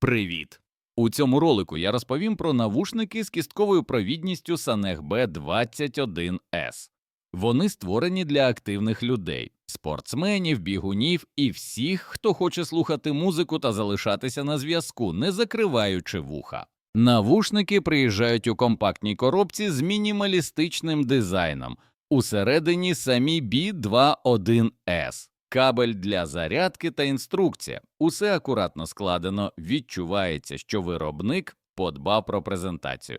Привіт! У цьому ролику я розповім про навушники з кістковою провідністю Saneg B21S. Вони створені для активних людей, спортсменів, бігунів і всіх, хто хоче слухати музику та залишатися на зв'язку, не закриваючи вуха. Навушники приїжджають у компактній коробці з мінімалістичним дизайном. Усередині самі B21S, кабель для зарядки та інструкція. Усе акуратно складено, відчувається, що виробник подбав про презентацію.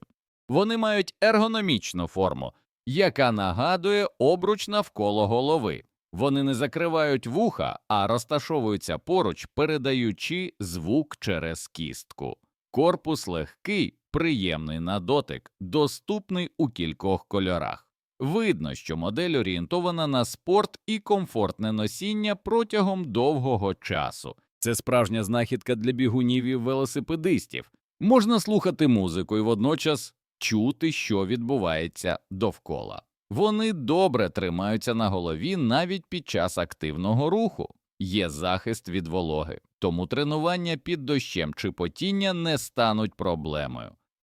Вони мають ергономічну форму, яка нагадує обруч навколо голови. Вони не закривають вуха, а розташовуються поруч, передаючи звук через кістку. Корпус легкий, приємний на дотик, доступний у кількох кольорах. Видно, що модель орієнтована на спорт і комфортне носіння протягом довгого часу. Це справжня знахідка для бігунів і велосипедистів. Можна слухати музику і водночас чути, що відбувається довкола. Вони добре тримаються на голові навіть під час активного руху. Є захист від вологи, тому тренування під дощем чи потіння не стануть проблемою.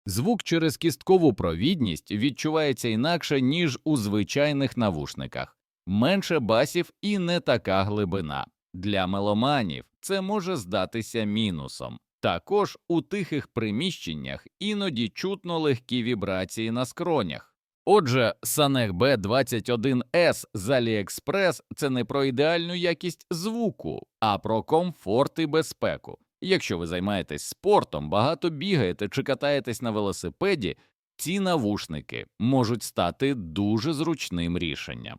Звук через кісткову провідність відчувається інакше, ніж у звичайних навушниках, менше басів і не така глибина. Для меломанів це може здатися мінусом. Також у тихих приміщеннях іноді чутно легкі вібрації на скронях. Отже, Saneg B21S з AliExpress – це не про ідеальну якість звуку, а про комфорт і безпеку. Якщо ви займаєтесь спортом, багато бігаєте чи катаєтесь на велосипеді, ці навушники можуть стати дуже зручним рішенням.